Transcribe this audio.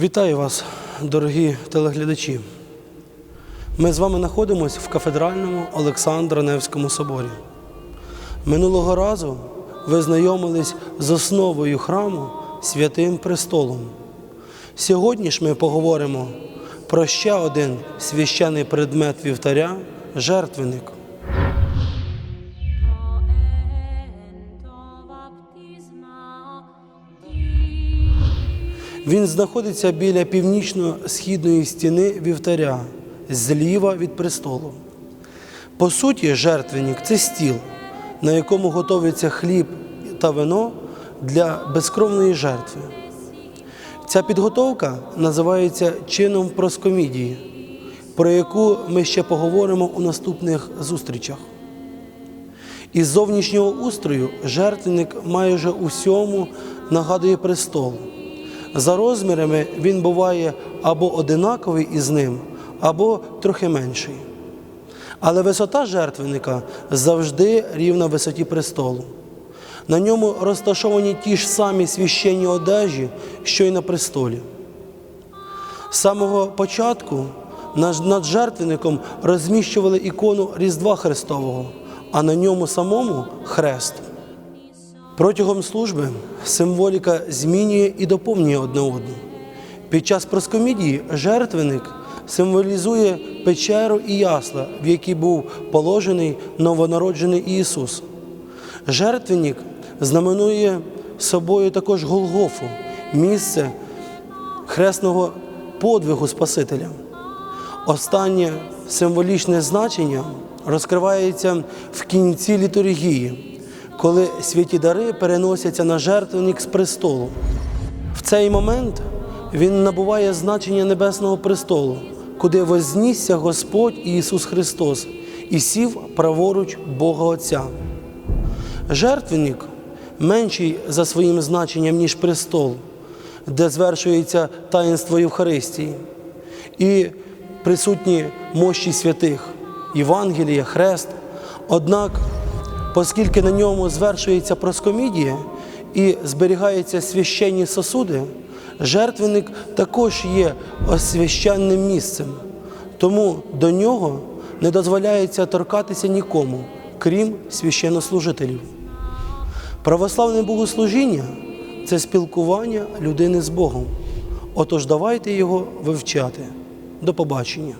Вітаю вас, дорогі телеглядачі. Ми з вами знаходимося в кафедральному Олександра Невському соборі. Минулого разу ви знайомились з основою храму Святим Престолом. Сьогодні ж ми поговоримо про ще один священний предмет вівтаря жертвенник. Він знаходиться біля північно-східної стіни вівтаря, зліва від престолу. По суті, жертвенник це стіл, на якому готується хліб та вино для безкровної жертви. Ця підготовка називається чином проскомідії, про яку ми ще поговоримо у наступних зустрічах. Із зовнішнього устрою жертвенник майже усьому нагадує престол. За розмірами він буває або одинаковий із ним, або трохи менший. Але висота жертвенника завжди рівна висоті престолу. На ньому розташовані ті ж самі священні одежі, що й на престолі. З самого початку над жертвенником розміщували ікону Різдва Христового, а на ньому самому хрест. Протягом служби символіка змінює і доповнює одне одну. Під час проскомідії жертвенник символізує печеру і ясла, в які був положений новонароджений Ісус. Жертвенник знаменує собою також Голгофу, місце хресного подвигу Спасителя. Останнє символічне значення розкривається в кінці літургії, коли святі дари переносяться на жертвенник з престолу. В цей момент він набуває значення небесного престолу, куди вознісся Господь Ісус Христос і сів праворуч Бога Отця. Жертвенник менший за своїм значенням, ніж престол, де звершується таїнство Євхаристії, і присутні мощі святих, Євангелія, Хрест. Однак, оскільки на ньому звершується проскомідія і зберігаються священні сосуди, жертвенник також є освященним місцем, тому до нього не дозволяється торкатися нікому, крім священнослужителів. Православне богослужіння це спілкування людини з Богом. Отож, давайте його вивчати. До побачення.